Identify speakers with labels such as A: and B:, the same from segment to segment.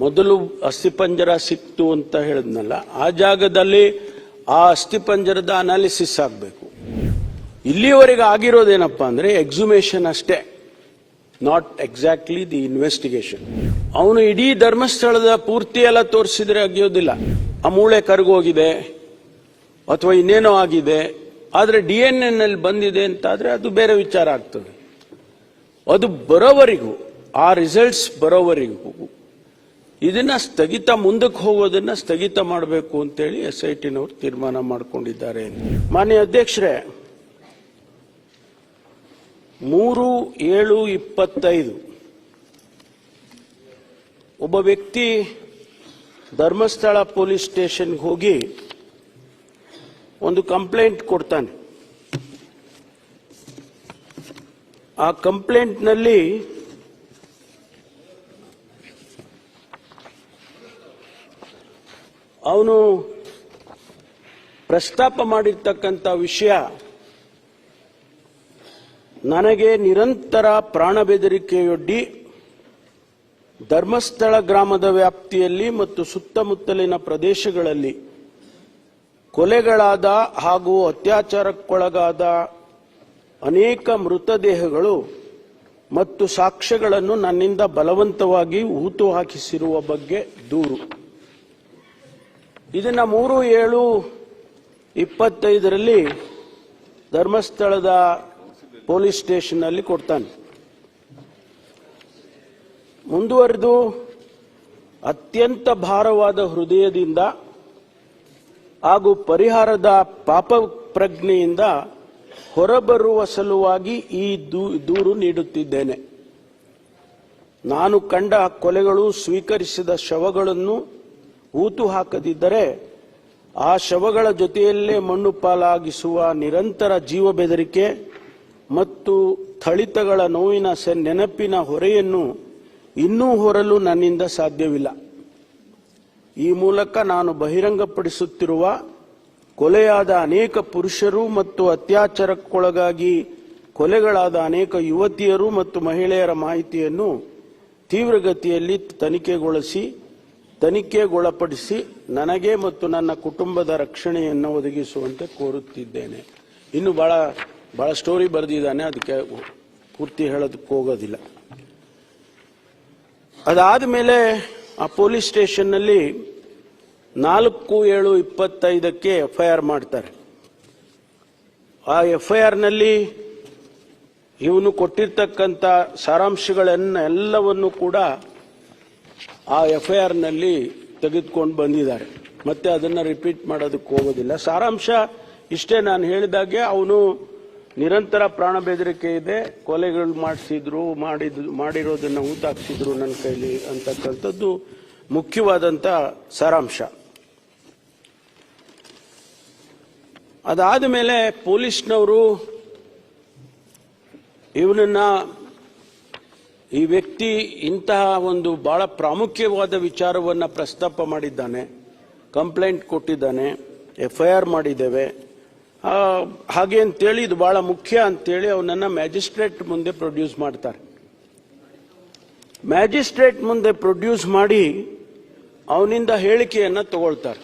A: ಮೊದಲು ಅಸ್ಥಿಪಂಜರ ಸಿಕ್ತು ಅಂತ ಹೇಳಿದ್ನಲ್ಲ, ಆ ಜಾಗದಲ್ಲಿ ಆ ಅಸ್ಥಿಪಂಜರದ ಅನಾಲಿಸಿಸ್ ಆಗಬೇಕು. ಇಲ್ಲಿಯವರೆಗೆ ಆಗಿರೋದೇನಪ್ಪ ಅಂದರೆ ಎಕ್ಸುಮೇಷನ್ ಅಷ್ಟೇ ನಾಟ್ ಎಕ್ಸಾಕ್ಟ್ಲಿ ದಿ ಇನ್ವೆಸ್ಟಿಗೇಷನ್ ಅವನು ಇಡೀ ಧರ್ಮಸ್ಥಳದ ಪೂರ್ತಿ ಎಲ್ಲ ತೋರಿಸಿದ್ರೆ ಆಗಿಯೋದಿಲ್ಲ. ಆ ಮೂಳೆ ಕರಗೋಗಿದೆ, ಅಥವಾ ಇನ್ನೇನೋ ಆಗಿದೆ, ಆದರೆ ಡಿ ಎನ್ ಎನ್ ಅಲ್ಲಿ ಬಂದಿದೆ ಅಂತಾದರೆ ಅದು ಬೇರೆ ವಿಚಾರ ಆಗ್ತದೆ. ಅದು ಬರೋವರೆಗೂ, ಆ ರಿಸಲ್ಟ್ಸ್ ಬರೋವರೆಗೂ ಇದನ್ನ ಸ್ಥಗಿತ ಮುಂದಕ್ಕೆ ಹೋಗೋದನ್ನ ಸ್ಥಗಿತ ಮಾಡಬೇಕು ಅಂತೇಳಿ ಎಸ್ ಐ ಟಿನವರು ತೀರ್ಮಾನ ಮಾಡಿಕೊಂಡಿದ್ದಾರೆ. ಮಾನ್ಯ ಅಧ್ಯಕ್ಷರೇ, ಮೂರು ಏಳು ಇಪ್ಪತ್ತೈದು. ಒಬ್ಬ ವ್ಯಕ್ತಿ ಧರ್ಮಸ್ಥಳ ಪೊಲೀಸ್ ಸ್ಟೇಷನ್ಗೆ ಹೋಗಿ ಒಂದು ಕಂಪ್ಲೇಂಟ್ ಕೊಡ್ತಾನೆ. ಆ ಕಂಪ್ಲೇಂಟ್ನಲ್ಲಿ ಅವನು ಪ್ರಸ್ತಾಪ ಮಾಡಿರ್ತಕ್ಕಂಥ ವಿಷಯ ನನಗೆ ನಿರಂತರ ಪ್ರಾಣ ಬೆದರಿಕೆಯೊಡ್ಡಿ ಧರ್ಮಸ್ಥಳ ಗ್ರಾಮದ ವ್ಯಾಪ್ತಿಯಲ್ಲಿ ಮತ್ತು ಸುತ್ತಮುತ್ತಲಿನ ಪ್ರದೇಶಗಳಲ್ಲಿ ಕೊಲೆಗಳಾದ ಹಾಗೂ ಅತ್ಯಾಚಾರಕ್ಕೊಳಗಾದ ಅನೇಕ ಮೃತದೇಹಗಳು ಮತ್ತು ಸಾಕ್ಷ್ಯಗಳನ್ನು ನನ್ನಿಂದ ಬಲವಂತವಾಗಿ ಹೂತು ಹಾಕಿಸಿರುವ ಬಗ್ಗೆ ದೂರು. ಇದನ್ನ ಮೂರು, ಏಳು, ಇಪ್ಪತ್ತೈದರಲ್ಲಿ ಧರ್ಮಸ್ಥಳದ ಪೊಲೀಸ್ ಸ್ಟೇಷನ್ನಲ್ಲಿ ಕೊಡ್ತಾನೆ. ಮುಂದುವರೆದು ಅತ್ಯಂತ ಭಾರವಾದ ಹೃದಯದಿಂದ ಹಾಗೂ ಪರಿಹಾರದ ಪಾಪ ಪ್ರಜ್ಞೆಯಿಂದ ಹೊರಬರುವ ಸಲುವಾಗಿ ಈ ದೂರು ನೀಡುತ್ತಿದ್ದೇನೆ. ನಾನು ಕಂಡ ಕೊಲೆಗಳು ಸ್ವೀಕರಿಸಿದ ಶವಗಳನ್ನು ಊತು ಹಾಕದಿದ್ದರೆ ಆ ಶವಗಳ ಜೊತೆಯಲ್ಲೇ ಮಣ್ಣು ಪಾಲಾಗಿಸುವ ನಿರಂತರ ಜೀವ ಬೆದರಿಕೆ ಮತ್ತು ಥಳಿತಗಳ ನೋವಿನ ನೆನಪಿನ ಹೊರೆಯನ್ನು ಇನ್ನೂ ಹೊರಲು ನನ್ನಿಂದ ಸಾಧ್ಯವಿಲ್ಲ. ಈ ಮೂಲಕ ನಾನು ಬಹಿರಂಗಪಡಿಸುತ್ತಿರುವ ಕೊಲೆಯಾದ ಅನೇಕ ಪುರುಷರು ಮತ್ತು ಅತ್ಯಾಚಾರಕ್ಕೊಳಗಾಗಿ ಕೊಲೆಗಳಾದ ಅನೇಕ ಯುವತಿಯರು ಮತ್ತು ಮಹಿಳೆಯರ ಮಾಹಿತಿಯನ್ನು ತೀವ್ರಗತಿಯಲ್ಲಿ ತನಿಖೆಗೊಳಿಸಿ ತನಿಖೆಗೊಳಪಡಿಸಿ ನನಗೆ ಮತ್ತು ನನ್ನ ಕುಟುಂಬದ ರಕ್ಷಣೆಯನ್ನು ಒದಗಿಸುವಂತೆ ಕೋರುತ್ತಿದ್ದೇನೆ. ಇನ್ನು ಬಹಳ ಬಹಳ ಸ್ಟೋರಿ ಬರೆದಿದ್ದಾನೆ, ಅದಕ್ಕೆ ಪೂರ್ತಿ ಹೇಳೋದಕ್ಕೆ ಹೋಗೋದಿಲ್ಲ. ಅದಾದ ಮೇಲೆ ಆ ಪೊಲೀಸ್ ಸ್ಟೇಷನ್ನಲ್ಲಿ ನಾಲ್ಕು ಏಳು ಇಪ್ಪತ್ತೈದಕ್ಕೆ ಎಫ್ ಐ ಆರ್ ಮಾಡ್ತಾರೆ. ಆ ಎಫ್ ಐ ಆರ್ನಲ್ಲಿ ಇವನು ಕೊಟ್ಟಿರ್ತಕ್ಕಂಥ ಸಾರಾಂಶಗಳನ್ನು ಎಲ್ಲವನ್ನು ಕೂಡ ಆ ಎಫ್ ಐ ಆರ್ನಲ್ಲಿ ತೆಗೆದುಕೊಂಡು ಬಂದಿದ್ದಾರೆ. ಮತ್ತೆ ಅದನ್ನ ರಿಪೀಟ್ ಮಾಡೋದಕ್ಕೆ ಹೋಗೋದಿಲ್ಲ. ಸಾರಾಂಶ ಇಷ್ಟೇ ನಾನು ಹೇಳಿದಾಗೆ ಅವನು ನಿರಂತರ ಪ್ರಾಣ ಬೆದರಿಕೆ ಇದೆ. ಕೊಲೆಗಳು ಮಾಡಿಸಿದ್ರು ಮಾಡಿದ್ ಮಾಡಿರೋದನ್ನ ಊತಾಕ್ಸಿದ್ರು ನನ್ನ ಕೈಲಿ ಅಂತಕ್ಕಂಥದ್ದು ಮುಖ್ಯವಾದಂಥ ಸಾರಾಂಶ. ಅದಾದ ಮೇಲೆ ಪೊಲೀಸ್ನವರು ಇವನನ್ನ ಈ ವ್ಯಕ್ತಿ ಇಂತಹ ಒಂದು ಬಹಳ ಪ್ರಾಮುಖ್ಯವಾದ ವಿಚಾರವನ್ನು ಪ್ರಸ್ತಾಪ ಮಾಡಿದ್ದಾನೆ, ಕಂಪ್ಲೇಂಟ್ ಕೊಟ್ಟಿದ್ದಾನೆ ಎಫ್ ಐ ಆರ್ ಮಾಡಿದ್ದೇವೆ ಹಾಗೆ ಅಂತೇಳಿ ಇದು ಬಹಳ ಮುಖ್ಯ ಅಂತೇಳಿ ಅವನನ್ನು ಮ್ಯಾಜಿಸ್ಟ್ರೇಟ್ ಮುಂದೆ ಪ್ರೊಡ್ಯೂಸ್ ಮಾಡ್ತಾರೆ. ಮ್ಯಾಜಿಸ್ಟ್ರೇಟ್ ಮುಂದೆ ಪ್ರೊಡ್ಯೂಸ್ ಮಾಡಿ ಅವನಿಂದ ಹೇಳಿಕೆಯನ್ನು ತಗೊಳ್ತಾರೆ.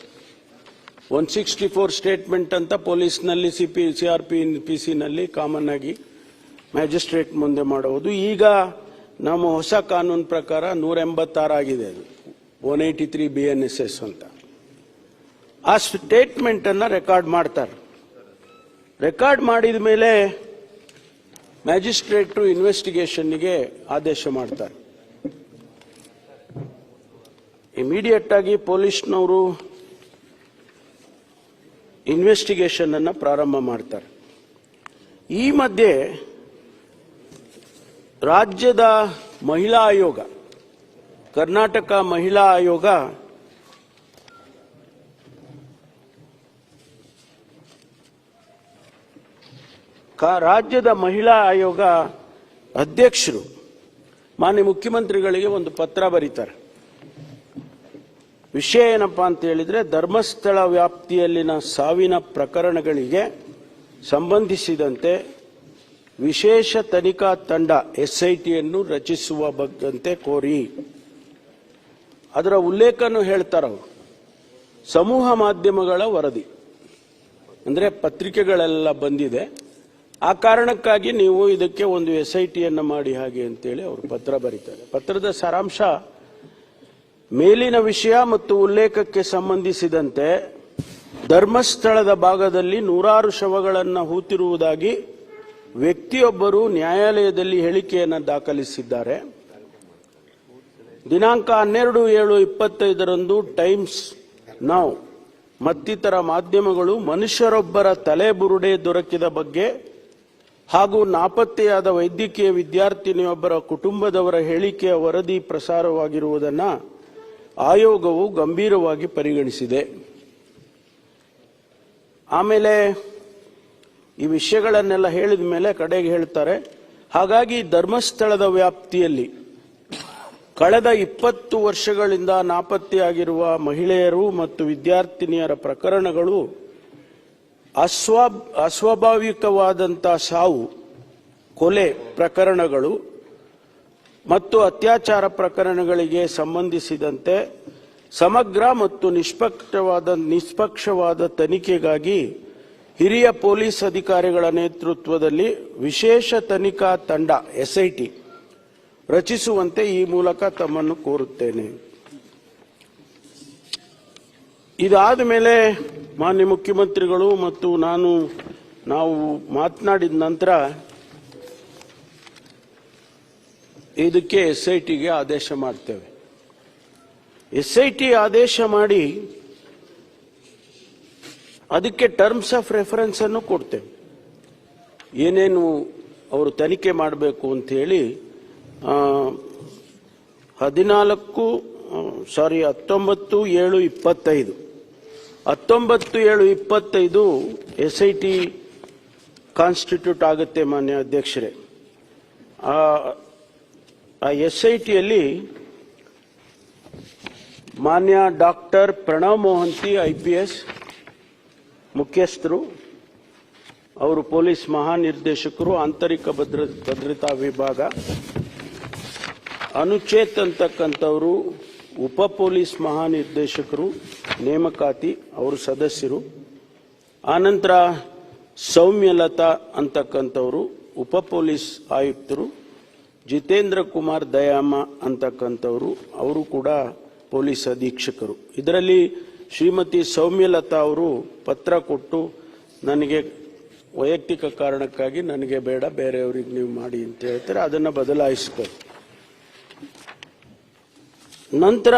A: ಒನ್ ಸಿಕ್ಸ್ಟಿ ಫೋರ್ ಸ್ಟೇಟ್ಮೆಂಟ್ ಅಂತ ಪೊಲೀಸ್ನಲ್ಲಿ, C P, C R P P ಸಿನಲ್ಲಿ common ಆಗಿ ಮ್ಯಾಜಿಸ್ಟ್ರೇಟ್ ಮುಂದೆ ಮಾಡುವುದು ಈಗ ನಮ್ಮ ಹೊಸ ಕಾನೂನು ಪ್ರಕಾರ ನೂರ ಎಂಬತ್ತಾರು ಆಗಿದೆ ಅದು. One eighty three B N S S ಅಂತ. ಆ ಸ್ಟೇಟ್ಮೆಂಟನ್ನು ರೆಕಾರ್ಡ್ ಮಾಡ್ತಾರೆ. ರೆಕಾರ್ಡ್ ಮಾಡಿದ ಮೇಲೆ ಮ್ಯಾಜಿಸ್ಟ್ರೇಟ್ ಇನ್ವೆಸ್ಟಿಗೇಷನ್ಗೆ ಆದೇಶ ಮಾಡ್ತಾರೆ. ಇಮಿಡಿಯೇಟ್ ಆಗಿ ಪೊಲೀಸ್ನವರು ಇನ್ವೆಸ್ಟಿಗೇಷನನ್ನು ಪ್ರಾರಂಭ ಮಾಡ್ತಾರೆ. ಈ ಮಧ್ಯೆ ರಾಜ್ಯದ ಮಹಿಳಾ ಆಯೋಗ, ಕರ್ನಾಟಕ ಮಹಿಳಾ ಆಯೋಗ ರಾಜ್ಯದ ಮಹಿಳಾ ಆಯೋಗ ಅಧ್ಯಕ್ಷರು, ಮಾನ್ಯ ಮುಖ್ಯಮಂತ್ರಿಗಳಿಗೆ ಒಂದು ಪತ್ರ ಬರೀತಾರೆ. ವಿಷಯ ಏನಪ್ಪ ಅಂತ ಹೇಳಿದ್ರೆ, ಧರ್ಮಸ್ಥಳ ವ್ಯಾಪ್ತಿಯಲ್ಲಿನ ಸಾವಿನ ಪ್ರಕರಣಗಳಿಗೆ ಸಂಬಂಧಿಸಿದಂತೆ ವಿಶೇಷ ತನಿಖಾ ತಂಡ ಎಸ್ಐಟಿಯನ್ನು ರಚಿಸುವ ಬಗ್ಗಂತೆ ಕೋರಿ. ಅದರ ಉಲ್ಲೇಖನೂ ಹೇಳ್ತಾರವರು ಸಮೂಹ ಮಾಧ್ಯಮಗಳ ವರದಿ. ಅಂದರೆ ಪತ್ರಿಕೆಗಳೆಲ್ಲ ಬಂದಿದೆ. ಆ ಕಾರಣಕ್ಕಾಗಿ ನೀವು ಇದಕ್ಕೆ ಒಂದು ಎಸ್ ಐ ಟಿಯನ್ನು ಮಾಡಿ ಹಾಗೆ ಅಂತೇಳಿ ಅವರು ಪತ್ರ ಬರೀತಾರೆ. ಪತ್ರದ ಸಾರಾಂಶ, ಮೇಲಿನ ವಿಷಯ ಮತ್ತು ಉಲ್ಲೇಖಕ್ಕೆ ಸಂಬಂಧಿಸಿದಂತೆ ಧರ್ಮಸ್ಥಳದ ಭಾಗದಲ್ಲಿ ನೂರಾರು ಶವಗಳನ್ನು ಹೂತಿರುವುದಾಗಿ ವ್ಯಕ್ತಿಯೊಬ್ಬರು ನ್ಯಾಯಾಲಯದಲ್ಲಿ ಹೇಳಿಕೆಯನ್ನು ದಾಖಲಿಸಿದ್ದಾರೆ. ದಿನಾಂಕ ಹನ್ನೆರಡು ಏಳು ಇಪ್ಪತ್ತೈದರಂದು ಟೈಮ್ಸ್ ನಾವು ಮತ್ತಿತರ ಮಾಧ್ಯಮಗಳು ಮನುಷ್ಯರೊಬ್ಬರ ತಲೆಬುರುಡೆ ದೊರಕಿದ ಬಗ್ಗೆ ಹಾಗೂ ನಾಪತ್ತೆಯಾದ ವೈದ್ಯಕೀಯ ವಿದ್ಯಾರ್ಥಿನಿಯೊಬ್ಬರ ಕುಟುಂಬದವರ ಹೇಳಿಕೆಯ ವರದಿ ಪ್ರಸಾರವಾಗಿರುವುದನ್ನು ಆಯೋಗವು ಗಂಭೀರವಾಗಿ ಪರಿಗಣಿಸಿದೆ. ಆಮೇಲೆ ಈ ವಿಷಯಗಳನ್ನೆಲ್ಲ ಹೇಳಿದ ಮೇಲೆ ಕಡೆಗೆ ಹೇಳ್ತಾರೆ, ಹಾಗಾಗಿ ಧರ್ಮಸ್ಥಳದ ವ್ಯಾಪ್ತಿಯಲ್ಲಿ ಕಳೆದ ಇಪ್ಪತ್ತು ವರ್ಷಗಳಿಂದ ನಾಪತ್ತೆಯಾಗಿರುವ ಮಹಿಳೆಯರು ಮತ್ತು ವಿದ್ಯಾರ್ಥಿನಿಯರ ಪ್ರಕರಣಗಳು ಅಸ್ವಾ ಅಸ್ವಾಭಾವಿಕವಾದಂಥ ಸಾವು, ಕೊಲೆ ಪ್ರಕರಣಗಳು ಮತ್ತು ಅತ್ಯಾಚಾರ ಪ್ರಕರಣಗಳಿಗೆ ಸಂಬಂಧಿಸಿದಂತೆ ಸಮಗ್ರ ಮತ್ತು ನಿಷ್ಪಕ್ಷವಾದ ನಿಷ್ಪಕ್ಷವಾದ ತನಿಖೆಗಾಗಿ ಹಿರಿಯ ಪೊಲೀಸ್ ಅಧಿಕಾರಿಗಳ ನೇತೃತ್ವದಲ್ಲಿ ವಿಶೇಷ ತನಿಖಾ ತಂಡ, ಎಸ್ಐಟಿ, ರಚಿಸುವಂತೆ ಈ ಮೂಲಕ ತಮ್ಮನ್ನು ಕೋರುತ್ತೇನೆ. ಇದಾದ ಮೇಲೆ ಮಾನ್ಯ ಮುಖ್ಯಮಂತ್ರಿಗಳು ಮತ್ತು ನಾನು, ನಾವು ಮಾತನಾಡಿದ ನಂತರ ಇದಕ್ಕೆ ಎಸ್ ಐ ಟಿಗೆ ಆದೇಶ ಮಾಡ್ತೇವೆ. ಎಸ್ ಆದೇಶ ಮಾಡಿ ಅದಕ್ಕೆ ಟರ್ಮ್ಸ್ ಆಫ್ ರೆಫರೆನ್ಸ್ ಅನ್ನು ಕೊಡ್ತೇವೆ. ಏನೇನು ಅವರು ತನಿಖೆ ಮಾಡಬೇಕು ಆ, ಹದಿನಾಲ್ಕು ಸಾರಿ ಹತ್ತೊಂಬತ್ತು ಏಳು ಇಪ್ಪತ್ತೈದು. ಹತ್ತೊಂಬತ್ತು ಏಳು ಇಪ್ಪತ್ತೈದು ಎಸ್ ಐ ಟಿ ಕಾನ್ಸ್ಟಿಟ್ಯೂಟ್ ಆಗುತ್ತೆ ಮಾನ್ಯ ಅಧ್ಯಕ್ಷರೇ. ಆ ಎಸ್ ಐ ಟಿಯಲ್ಲಿ ಮಾನ್ಯ doctor Pranav Mohanty I P S ಮುಖ್ಯಸ್ಥರು, ಅವರು ಪೊಲೀಸ್ ಮಹಾನಿರ್ದೇಶಕರು, ಆಂತರಿಕ ಭದ್ರ, ಭದ್ರತಾ ವಿಭಾಗ, ಅನುಚೇತ್ ಅಂತಕ್ಕಂಥವರು, ಉಪ ಪೊಲೀಸ್ ಮಹಾನಿರ್ದೇಶಕರು, ನೇಮಕಾತಿ, ಅವರು ಸದಸ್ಯರು. ಆನಂತರ ಸೌಮ್ಯಲತಾ ಅಂತಕ್ಕಂಥವರು, ಉಪ ಪೊಲೀಸ್ ಆಯುಕ್ತರು. ಜಿತೇಂದ್ರ ಕುಮಾರ್ ದಯಾಮ ಅಂತಕ್ಕಂಥವರು, ಅವರು ಕೂಡ ಪೊಲೀಸ್ ಅಧೀಕ್ಷಕರು. ಇದರಲ್ಲಿ ಶ್ರೀಮತಿ ಸೌಮ್ಯಲತಾ ಅವರು ಪತ್ರ ಕೊಟ್ಟು ನನಗೆ ವೈಯಕ್ತಿಕ ಕಾರಣಕ್ಕಾಗಿ ನನಗೆ ಬೇಡ, ಬೇರೆಯವ್ರಿಗೆ ನೀವು ಮಾಡಿ ಅಂತ ಹೇಳ್ತಾರೆ. ಅದನ್ನು ಬದಲಾಯಿಸ್ಕೊಳ್ಳಿ ನಂತರ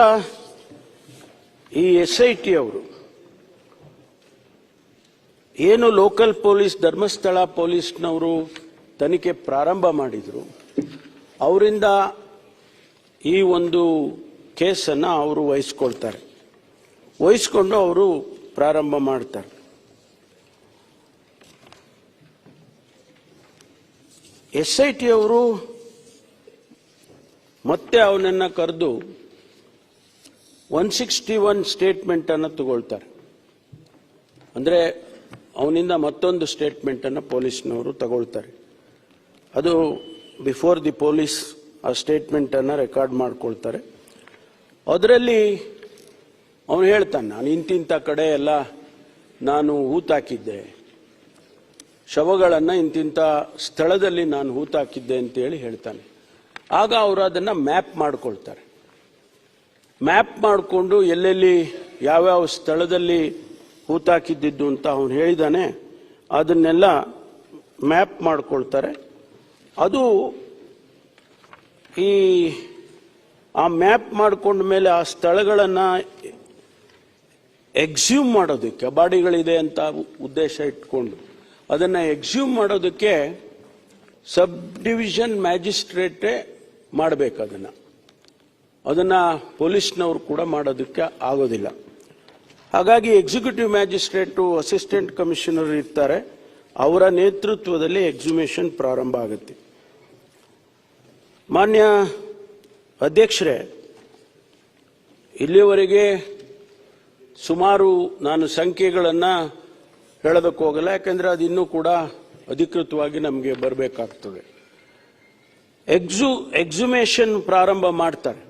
A: ಈ ಎಸ್ ಐ ಟಿ ಅವರು, ಏನು ಲೋಕಲ್ ಪೊಲೀಸ್, ಧರ್ಮಸ್ಥಳ ಪೊಲೀಸ್ನವರು ತನಿಖೆ ಪ್ರಾರಂಭ ಮಾಡಿದರು, ಅವರಿಂದ ಈ ಒಂದು ಕೇಸನ್ನು ಅವರು ವಹಿಸ್ಕೊಳ್ತಾರೆ. ವಹಿಸ್ಕೊಂಡು ಅವರು ಪ್ರಾರಂಭ ಮಾಡ್ತಾರೆ. ಎಸ್ ಐ ಟಿ ಅವರು ಮತ್ತೆ ಅವನನ್ನ ಕರೆದು ಒನ್ ಸಿಕ್ಸ್ಟಿ ಒನ್ ಸ್ಟೇಟ್ಮೆಂಟನ್ನು ತಗೊಳ್ತಾರೆ. ಅಂದರೆ ಅವನಿಂದ ಮತ್ತೊಂದು ಸ್ಟೇಟ್ಮೆಂಟನ್ನು ಪೊಲೀಸ್ನವರು ತಗೊಳ್ತಾರೆ. ಅದು ಬಿಫೋರ್ ದಿ ಪೊಲೀಸ್ ಆ ಸ್ಟೇಟ್ಮೆಂಟನ್ನು ರೆಕಾರ್ಡ್ ಮಾಡ್ಕೊಳ್ತಾರೆ. ಅದರಲ್ಲಿ ಅವನು ಹೇಳ್ತಾನೆ, ನಾನು ಇಂತಿಂಥ ಕಡೆ ಎಲ್ಲ ನಾನು ಹೂತಾಕಿದ್ದೆ. ಶವಗಳನ್ನು ಇಂತಿಂಥ ಸ್ಥಳದಲ್ಲಿ ನಾನು ಹೂತಾಕಿದ್ದೆ ಅಂತೇಳಿ ಹೇಳ್ತಾನೆ. ಆಗ ಅವರು ಅದನ್ನು ಮ್ಯಾಪ್ ಮಾಡ್ಕೊಳ್ತಾರೆ. ಮ್ಯಾಪ್ ಮಾಡಿಕೊಂಡು ಎಲ್ಲೆಲ್ಲಿ ಯಾವ್ಯಾವ ಸ್ಥಳದಲ್ಲಿ ಹೂತಾಕಿದ್ದಿದ್ದು ಅಂತ ಅವನು ಹೇಳಿದಾನೆ, ಅದನ್ನೆಲ್ಲ ಮ್ಯಾಪ್ ಮಾಡ್ಕೊಳ್ತಾರೆ. ಅದು ಈ ಆ ಮ್ಯಾಪ್ ಮಾಡಿಕೊಂಡ ಮೇಲೆ ಆ ಸ್ಥಳಗಳನ್ನು ಎಕ್ಸ್ಯೂಮ್ ಮಾಡೋದಕ್ಕೆ ಬಾಡಿಗಳಿದೆ ಅಂತ ಉದ್ದೇಶ ಇಟ್ಕೊಂಡು, ಅದನ್ನು ಎಕ್ಸ್ಯೂಮ್ ಮಾಡೋದಕ್ಕೆ ಸಬ್ ಡಿವಿಷನ್ ಮ್ಯಾಜಿಸ್ಟ್ರೇಟೇ ಮಾಡಬೇಕು ಅದನ್ನು. ಅದನ್ನು ಪೊಲೀಸ್ನವರು ಕೂಡ ಮಾಡೋದಕ್ಕೆ ಆಗೋದಿಲ್ಲ. ಹಾಗಾಗಿ ಎಕ್ಸಿಕ್ಯೂಟಿವ್ ಮ್ಯಾಜಿಸ್ಟ್ರೇಟು ಅಸಿಸ್ಟೆಂಟ್ ಕಮಿಷನರ್ ಇರ್ತಾರೆ. ಅವರ ನೇತೃತ್ವದಲ್ಲಿ ಎಕ್ಸಿಮೇಷನ್ ಪ್ರಾರಂಭ ಆಗುತ್ತೆ. ಮಾನ್ಯ ಅಧ್ಯಕ್ಷರೇ, ಇಲ್ಲಿಯವರೆಗೆ ಸುಮಾರು ನಾನು ಸಂಖ್ಯೆಗಳನ್ನು ಹೇಳೋದಕ್ಕೆ ಹೋಗಲ್ಲ, ಯಾಕಂದ್ರೆ ಅದು ಇನ್ನೂ ಕೂಡ ಅಧಿಕೃತವಾಗಿ ನಮಗೆ ಬರಬೇಕಾಗ್ತದೆ. ಎಕ್ಸು, ಎಕ್ಸುಮೇಷನ್ ಪ್ರಾರಂಭ ಮಾಡ್ತಾರೆ.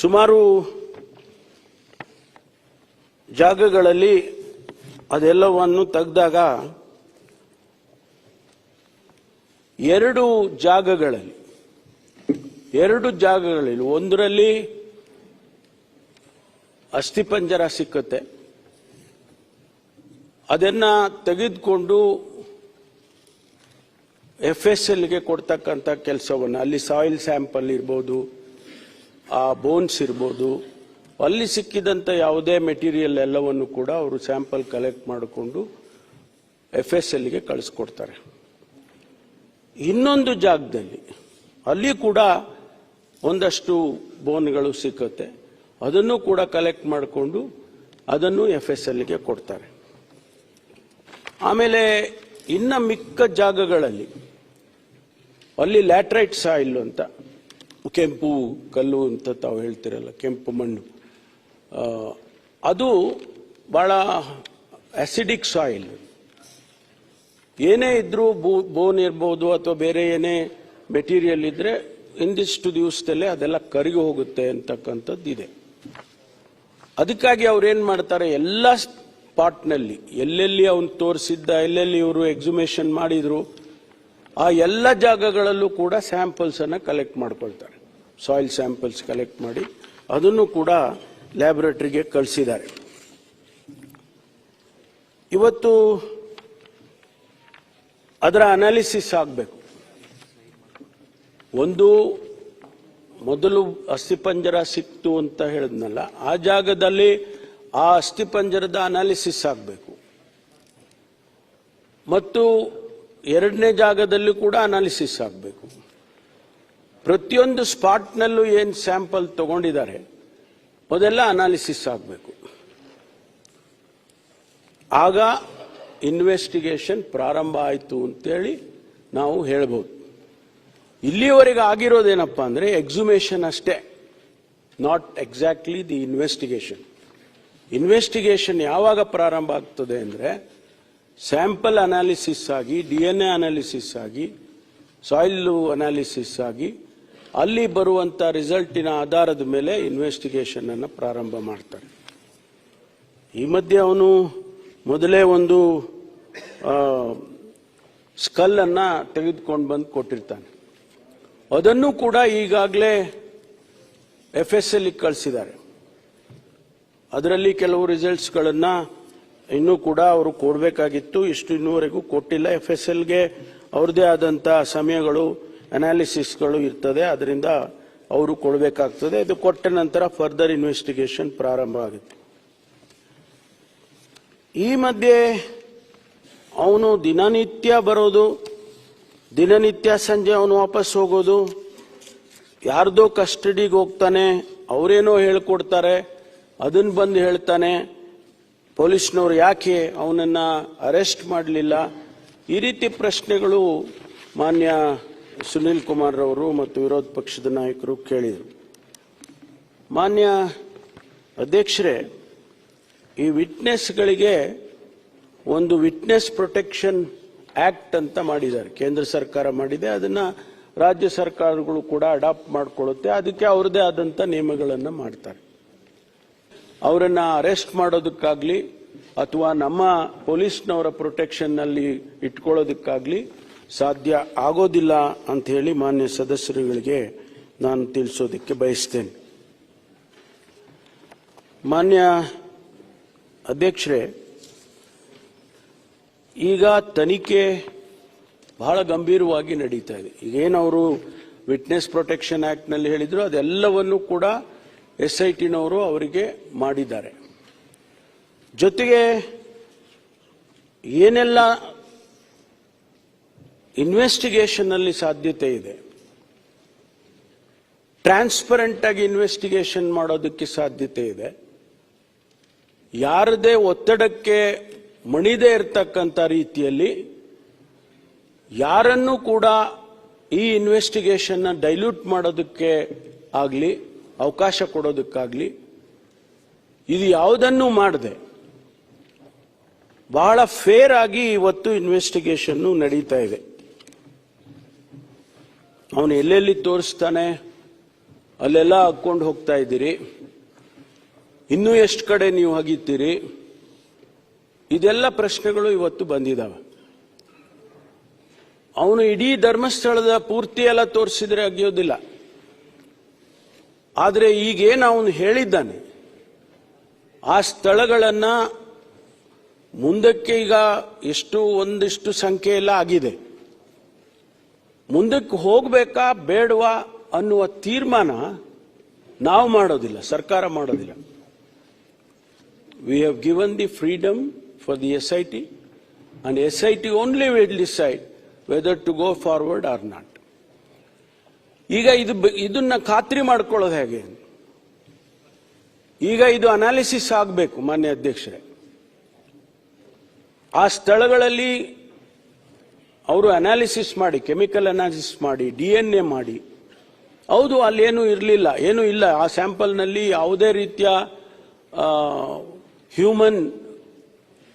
A: ಸುಮಾರು ಜಾಗಗಳಲ್ಲಿ ಅದೆಲ್ಲವನ್ನು ತೆಗೆದಾಗ ಎರಡು ಜಾಗಗಳಲ್ಲಿ ಎರಡು ಜಾಗಗಳಲ್ಲಿ, ಒಂದರಲ್ಲಿ ಅಸ್ಥಿಪಂಜರ ಸಿಕ್ಕತ್ತೆ. ಅದನ್ನ ತೆಗೆದುಕೊಂಡು ಎಫ್ ಎಸ್ ಎಲ್ಗೆ ಕೊಡ್ತಕ್ಕಂಥ ಕೆಲಸವನ್ನು, ಅಲ್ಲಿ ಸಾಯಿಲ್ ಸ್ಯಾಂಪಲ್ ಇರ್ಬೋದು, ಆ ಬೋನ್ಸ್ ಇರ್ಬೋದು, ಅಲ್ಲಿ ಸಿಕ್ಕಿದಂಥ ಯಾವುದೇ ಮೆಟೀರಿಯಲ್ ಎಲ್ಲವನ್ನು ಕೂಡ ಅವರು ಸ್ಯಾಂಪಲ್ ಕಲೆಕ್ಟ್ ಮಾಡಿಕೊಂಡು ಎಫ್ ಎಸ್ ಎಲ್ಗೆ ಕಳಿಸ್ಕೊಡ್ತಾರೆ. ಇನ್ನೊಂದು ಜಾಗದಲ್ಲಿ, ಅಲ್ಲಿ ಕೂಡ ಒಂದಷ್ಟು ಬೋನ್ಗಳು ಸಿಕ್ಕುತ್ತೆ. ಅದನ್ನು ಕೂಡ ಕಲೆಕ್ಟ್ ಮಾಡಿಕೊಂಡು ಅದನ್ನು ಎಫ್ ಎಸ್ ಎಲ್ಗೆ ಕೊಡ್ತಾರೆ. ಆಮೇಲೆ ಇನ್ನ ಮಿಕ್ಕ ಜಾಗಗಳಲ್ಲಿ ಅಲ್ಲಿ ಲ್ಯಾಟ್ರೈಟ್ ಸಾಯಿಲ್ ಅಂತ, ಕೆಂಪು ಕಲ್ಲು ಅಂತ ತಾವು ಹೇಳ್ತಿರಲ್ಲ, ಕೆಂಪು ಮಣ್ಣು ಅದು ಬಹಳ ಆಸಿಡಿಕ್ ಸಾಯಿಲ್ ಏನೇ ಇದ್ರೂ ಬೋನ್ ಇರ್ಬೋದು ಅಥವಾ ಬೇರೆ ಏನೇ ಮೆಟೀರಿಯಲ್ ಇದ್ರೆ ಇಂದಿಷ್ಟು ದಿವಸದಲ್ಲೇ ಅದೆಲ್ಲ ಕರಗಿ ಹೋಗುತ್ತೆ ಅಂತಕ್ಕಂಥದ್ದು ಇದೆ ಅದಕ್ಕಾಗಿ ಅವ್ರು ಏನ್ ಮಾಡ್ತಾರೆ, ಎಲ್ಲ ಸ್ಪಾಟ್ನಲ್ಲಿ, ಎಲ್ಲೆಲ್ಲಿ ಅವನು ತೋರಿಸಿದ್ದ, ಎಲ್ಲೆಲ್ಲಿ ಇವರು ಎಕ್ಸಿಮೇಷನ್ ಮಾಡಿದ್ರು, ಆ ಎಲ್ಲ ಜಾಗಗಳಲ್ಲೂ ಕೂಡ ಸ್ಯಾಂಪಲ್ಸ್ ಅನ್ನ ಕಲೆಕ್ಟ್ ಮಾಡ್ಕೊಳ್ತಾರೆ. ಸಾಯಿಲ್ ಸ್ಯಾಂಪಲ್ಸ್ ಕಲೆಕ್ಟ್ ಮಾಡಿ, ಅದನ್ನು ಕೂಡ ಲ್ಯಾಬೊರೇಟರಿಗೆ ಕಳಿಸಿದ್ದಾರೆ. ಇವತ್ತು ಅದರ ಅನಾಲಿಸಿಸ್ ಆಗಬೇಕು. ಒಂದು ಮೊದಲು ಅಸ್ಥಿಪಂಜರ ಸಿಕ್ತು ಅಂತ ಹೇಳಿದ್ನಲ್ಲ, ಆ ಜಾಗದಲ್ಲಿ ಆ ಅಸ್ಥಿಪಂಜರದ ಅನಾಲಿಸಿಸ್ ಆಗಬೇಕು. ಮತ್ತು ಎರಡನೇ ಜಾಗದಲ್ಲಿ ಕೂಡ ಅನಾಲಿಸಿಸ್ ಆಗಬೇಕು. ಪ್ರತಿಯೊಂದು ಸ್ಪಾಟ್ನಲ್ಲೂ ಏನು ಸ್ಯಾಂಪಲ್ ತಗೊಂಡಿದ್ದಾರೆ, ಅದೆಲ್ಲ ಅನಾಲಿಸಿಸ್ ಆಗಬೇಕು. ಆಗ ಇನ್ವೆಸ್ಟಿಗೇಷನ್ ಪ್ರಾರಂಭ ಆಯಿತು ಅಂತೇಳಿ ನಾವು ಹೇಳ್ಬೋದು. ಇಲ್ಲಿಯವರೆಗೆ ಆಗಿರೋದೇನಪ್ಪ ಅಂದರೆ ಎಕ್ಸುಮೇಷನ್ ಅಷ್ಟೇ not exactly the investigation investigation ಯಾವಾಗ ಪ್ರಾರಂಭ ಆಗ್ತದೆ ಅಂದರೆ ಸ್ಯಾಂಪಲ್ ಅನಾಲಿಸಿಸ್ ಆಗಿ ಡಿ ಎನ್ ಎ ಅನಾಲಿಸಿಸ್ ಆಗಿ ಸಾಯಿಲ್ ಅನಾಲಿಸಿಸ್ ಆಗಿ, ಅಲ್ಲಿ ಬರುವಂಥ ರಿಸಲ್ಟಿನ ಆಧಾರದ ಮೇಲೆ ಇನ್ವೆಸ್ಟಿಗೇಷನನ್ನು ಪ್ರಾರಂಭ ಮಾಡ್ತಾರೆ. ಈ ಮಧ್ಯೆ ಅವನು ಮೊದಲೇ ಒಂದು ಸ್ಕಲ್ಲನ್ನು ತೆಗೆದುಕೊಂಡು ಬಂದು ಕೊಟ್ಟಿರ್ತಾನೆ. ಅದನ್ನು ಕೂಡ ಈಗಾಗಲೇ ಎಫ್ ಎಸ್ ಎಲ್ ಕಳಿಸಿದ್ದಾರೆ. ಅದರಲ್ಲಿ ಕೆಲವು ರಿಸಲ್ಟ್ಸ್ಗಳನ್ನು ಇನ್ನೂ ಕೂಡ ಅವರು ಕೊಡಬೇಕಾಗಿತ್ತು. ಇಷ್ಟು ಇನ್ನೂವರೆಗೂ ಕೊಟ್ಟಿಲ್ಲ. ಎಫ್ ಎಸ್ ಎಲ್ಗೆ ಅವ್ರದ್ದೇ ಆದಂಥ ಸಮಯಗಳು ಅನಾಲಿಸಿಸ್ಗಳು ಇರ್ತದೆ. ಅದರಿಂದ ಅವರು ಕೊಡಬೇಕಾಗ್ತದೆ. ಅದು ಕೊಟ್ಟ ನಂತರ ಫರ್ದರ್ ಇನ್ವೆಸ್ಟಿಗೇಷನ್ ಪ್ರಾರಂಭ ಆಗುತ್ತೆ. ಈ ಮಧ್ಯೆ ಅವನು ದಿನನಿತ್ಯ ಬರೋದು ದಿನನಿತ್ಯ ಸಂಜೆ ಅವನು ವಾಪಸ್ ಹೋಗೋದು. ಯಾರ್ದೋ ಕಸ್ಟಡಿಗೆ ಹೋಗ್ತಾನೆ, ಅವರೇನೋ ಹೇಳ್ಕೊಡ್ತಾರೆ ಅದನ್ನ ಬಂದು ಹೇಳ್ತಾನೆ. ಪೊಲೀಸ್ನವ್ರು ಯಾಕೆ ಅವನನ್ನ ಅರೆಸ್ಟ್ ಮಾಡಲಿಲ್ಲ? ಈ ರೀತಿ ಪ್ರಶ್ನೆಗಳು ಮಾನ್ಯ ಸುನಿಲ್ ಕುಮಾರ್ ಅವರು ಮತ್ತು ವಿರೋಧ ಪಕ್ಷದ ನಾಯಕರು ಕೇಳಿದರು. ಮಾನ್ಯ ಅಧ್ಯಕ್ಷರೇ, ಈ ವಿಟ್ನೆಸ್ಗಳಿಗೆ ಒಂದು ವಿಟ್ನೆಸ್ ಪ್ರೊಟೆಕ್ಷನ್ ಆಕ್ಟ್ ಅಂತ ಮಾಡಿದ್ದಾರೆ. ಕೇಂದ್ರ ಸರ್ಕಾರ ಮಾಡಿದೆ, ಅದನ್ನ ರಾಜ್ಯ ಸರ್ಕಾರಗಳು ಕೂಡ ಅಡಾಪ್ಟ್ ಮಾಡಿಕೊಳ್ಳುತ್ತೆ. ಅದಕ್ಕೆ ಅವ್ರದೇ ಆದಂತ ನಿಯಮಗಳನ್ನು ಮಾಡ್ತಾರೆ. ಅವರನ್ನು ಅರೆಸ್ಟ್ ಮಾಡೋದಕ್ಕಾಗ್ಲಿ ಅಥವಾ ನಮ್ಮ ಪೊಲೀಸ್ನವರ ಪ್ರೊಟೆಕ್ಷನ್ನಲ್ಲಿ ಇಟ್ಕೊಳ್ಳೋದಕ್ಕಾಗ್ಲಿ ಸಾಧ್ಯ ಆಗೋದಿಲ್ಲ ಅಂತ ಹೇಳಿ ಮಾನ್ಯ ಸದಸ್ಯರುಗಳಿಗೆ ನಾನು ತಿಳಿಸೋದಕ್ಕೆ ಬಯಸ್ತೇನೆ. ಮಾನ್ಯ ಅಧ್ಯಕ್ಷರೇ ಈಗ ತನಿಖೆ ಬಹಳ ಗಂಭೀರವಾಗಿ ನಡೀತಾ ಇದೆ. ಈಗೇನು ಅವರು ವಿಟ್ನೆಸ್ ಪ್ರೊಟೆಕ್ಷನ್ ಆಕ್ಟ್ನಲ್ಲಿ ಹೇಳಿದ್ರು, ಅದೆಲ್ಲವನ್ನು ಕೂಡ ಎಸ್ ಐ ಟಿನವರು ಅವರಿಗೆ ಮಾಡಿದ್ದಾರೆ. ಜೊತೆಗೆ ಏನೆಲ್ಲ ಇನ್ವೆಸ್ಟಿಗೇಷನ್ನಲ್ಲಿ ಸಾಧ್ಯತೆ ಇದೆ, ಟ್ರಾನ್ಸ್ಪರೆಂಟ್ ಆಗಿ ಇನ್ವೆಸ್ಟಿಗೇಷನ್ ಮಾಡೋದಕ್ಕೆ ಸಾಧ್ಯತೆ ಇದೆ, ಯಾರದೇ ಒತ್ತಡಕ್ಕೆ ಮಣಿದೇ ಇರತಕ್ಕಂಥ ರೀತಿಯಲ್ಲಿ ಯಾರನ್ನೂ ಕೂಡ ಈ ಇನ್ವೆಸ್ಟಿಗೇಷನ್ನ ಡೈಲ್ಯೂಟ್ ಮಾಡೋದಕ್ಕೆ ಆಗಲಿ, ಅವಕಾಶ ಕೊಡೋದಕ್ಕಾಗ್ಲಿ, ಇದು ಯಾವುದನ್ನೂ ಮಾಡದೆ ಬಹಳ ಫೇರ್ ಆಗಿ ಇವತ್ತು ಇನ್ವೆಸ್ಟಿಗೇಷನ್ನು ನಡೀತಾ ಇದೆ. ಅವನು ಎಲ್ಲೆಲ್ಲಿ ತೋರಿಸ್ತಾನೆ, ಅಲ್ಲೆಲ್ಲ ಹಾಕ್ಕೊಂಡು ಹೋಗ್ತಾ ಇದ್ದೀರಿ. ಇನ್ನೂ ಎಷ್ಟು ಕಡೆ ನೀವು ಹಗಿತೀರಿ ಇದೆಲ್ಲ ಪ್ರಶ್ನೆಗಳು ಇವತ್ತು ಬಂದಿದ್ದಾವೆ ಅವನು ಇಡೀ ಧರ್ಮಸ್ಥಳದ ಪೂರ್ತಿ ಎಲ್ಲ ತೋರಿಸಿದ್ರೆ ಅಗಿಯೋದಿಲ್ಲ. ಆದರೆ ಈಗೇನು ಅವನು ಹೇಳಿದ್ದಾನೆ, ಆ ಸ್ಥಳಗಳನ್ನ ಮುಂದಕ್ಕೆ ಈಗ ಎಷ್ಟು ಒಂದಿಷ್ಟು ಸಂಖ್ಯೆ ಎಲ್ಲ ಆಗಿದೆ. ಮುಂದಕ್ಕೆ ಹೋಗಬೇಕಾ ಬೇಡವಾ ಅನ್ನುವ ತೀರ್ಮಾನ ನಾವು ಮಾಡೋದಿಲ್ಲ, ಸರ್ಕಾರ ಮಾಡೋದಿಲ್ಲ. We have given the freedom for the SIT and SIT only will decide whether to go forward or not. ಈಗ ಇದು ಇದನ್ನ ಖಾತ್ರಿ ಮಾಡ್ಕೊಳ್ಳೋದು ಹೇಗೆ? ಈಗ ಇದು ಅನಾಲಿಸಿಸ್ ಆಗಬೇಕು ಮಾನ್ಯ ಅಧ್ಯಕ್ಷರೇ. ಆ ಸ್ಥಳಗಳಲ್ಲಿ ಅವರು ಅನಾಲಿಸಿಸ್ ಮಾಡಿ ಕೆಮಿಕಲ್ ಅನಾಲಿಸಿಸ್ ಮಾಡಿ ಡಿ ಎನ್ ಎ ಮಾಡಿ. ಹೌದು, ಅಲ್ಲೇನು ಇರಲಿಲ್ಲ, ಏನೂ ಇಲ್ಲ. ಆ ಸ್ಯಾಂಪಲ್ನಲ್ಲಿ ಯಾವುದೇ ರೀತಿಯ ಹ್ಯೂಮನ್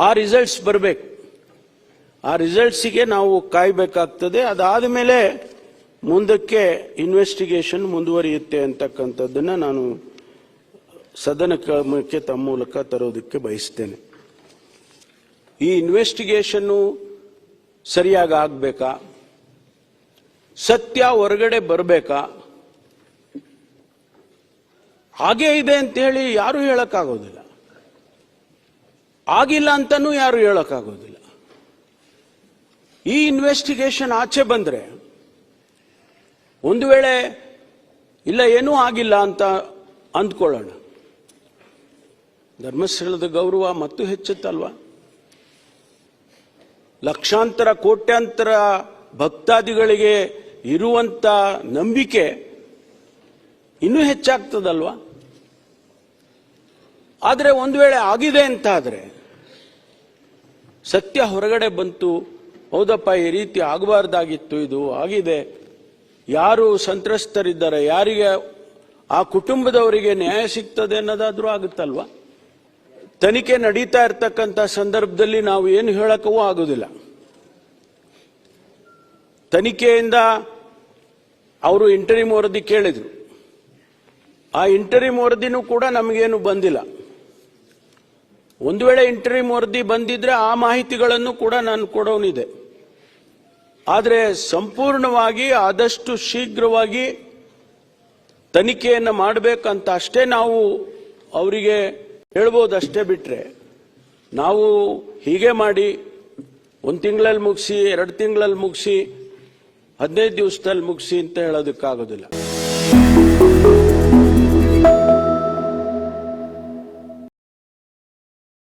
A: ಆ ರಿಸಲ್ಟ್ಸ್ ಬರಬೇಕು. ಆ ರಿಸಲ್ಟ್ಸಿಗೆ ನಾವು ಕಾಯಬೇಕಾಗ್ತದೆ. ಅದಾದ ಮೇಲೆ ಮುಂದಕ್ಕೆ ಇನ್ವೆಸ್ಟಿಗೇಷನ್ ಮುಂದುವರಿಯುತ್ತೆ ಅಂತಕ್ಕಂಥದ್ದನ್ನು ನಾನು ಸದನ ಕ್ರಮಕ್ಕೆ ತಮ್ಮ ಮೂಲಕ ತರೋದಕ್ಕೆ ಬಯಸ್ತೇನೆ. ಈ ಇನ್ವೆಸ್ಟಿಗೇಷನ್ನು ಸರಿಯಾಗಿ ಆಗಬೇಕಾ? ಸತ್ಯ ಹೊರಗಡೆ ಬರಬೇಕಾ? ಹಾಗೇ ಇದೆ ಅಂತ ಹೇಳಿ ಯಾರೂ ಹೇಳಕ್ಕಾಗೋದಿಲ್ಲ. ಆಗಿಲ್ಲ ಅಂತನೂ ಯಾರು ಹೇಳೋಕ್ಕಾಗೋದಿಲ್ಲ. ಈ ಇನ್ವೆಸ್ಟಿಗೇಷನ್ ಆಚೆ ಬಂದರೆ ಒಂದು ವೇಳೆ ಇಲ್ಲ ಏನೂ ಆಗಿಲ್ಲ ಅಂತ ಅಂದ್ಕೊಳ್ಳೋಣ. ಧರ್ಮಸ್ಥಳದ ಗೌರವ ಮತ್ತು ಹೆಚ್ಚುತ್ತಲ್ವಾ? ಲಕ್ಷಾಂತರ, ಕೋಟ್ಯಾಂತರ ಭಕ್ತಾದಿಗಳಿಗೆ ಇರುವಂತ ನಂಬಿಕೆ ಇನ್ನೂ ಹೆಚ್ಚಾಗ್ತದಲ್ವಾ? ಆದರೆ ಒಂದು ವೇಳೆ ಆಗಿದೆ ಅಂತ ಆದ್ರೆ ಸತ್ಯ ಹೊರಗಡೆ ಬಂತು. ಹೌದಪ್ಪ, ಈ ರೀತಿ ಆಗಬಾರ್ದಾಗಿತ್ತು, ಇದು ಆಗಿದೆ. ಯಾರು ಸಂತ್ರಸ್ತರಿದ್ದಾರೆ, ಯಾರಿಗೆ ಆ ಕುಟುಂಬದವರಿಗೆ ನ್ಯಾಯ ಸಿಗ್ತದೆ ಅನ್ನೋದಾದರೂ ಆಗುತ್ತಲ್ವ? ತನಿಖೆ ನಡೀತಾ ಇರ್ತಕ್ಕಂಥ ಸಂದರ್ಭದಲ್ಲಿ ನಾವು ಏನು ಹೇಳಕ್ಕೂ ಆಗೋದಿಲ್ಲ. ತನಿಖೆಯಿಂದ ಅವರು ಇಂಟರಿಮ್ ವರದಿ ಕೇಳಿದರು. ಆ ಇಂಟರಿಮ್ ವರದಿನೂ ಕೂಡ ನಮಗೇನು ಬಂದಿಲ್ಲ. ಒಂದು ವೇಳೆ ಇಂಟರ್ವ್ಯೂ ವರದಿ ಬಂದಿದ್ರೆ ಆ ಮಾಹಿತಿಗಳನ್ನು ಕೂಡ ನಾನು ಕೊಡೋನಿದೆ. ಆದರೆ ಸಂಪೂರ್ಣವಾಗಿ ಆದಷ್ಟು ಶೀಘ್ರವಾಗಿ ತನಿಖೆಯನ್ನು ಮಾಡಬೇಕಂತ ಅಷ್ಟೇ ನಾವು ಅವರಿಗೆ ಹೇಳ್ಬೋದು ಅಷ್ಟೇ ಬಿಟ್ಟರೆ ನಾವು ಹೀಗೆ ಮಾಡಿ ಒಂದು ತಿಂಗಳಲ್ಲಿ ಮುಗಿಸಿ, ಎರಡು ತಿಂಗಳಲ್ಲಿ ಮುಗಿಸಿ, ಹದಿನೈದು ದಿವಸದಲ್ಲಿ ಮುಗಿಸಿ ಅಂತ ಹೇಳೋದಕ್ಕಾಗೋದಿಲ್ಲ.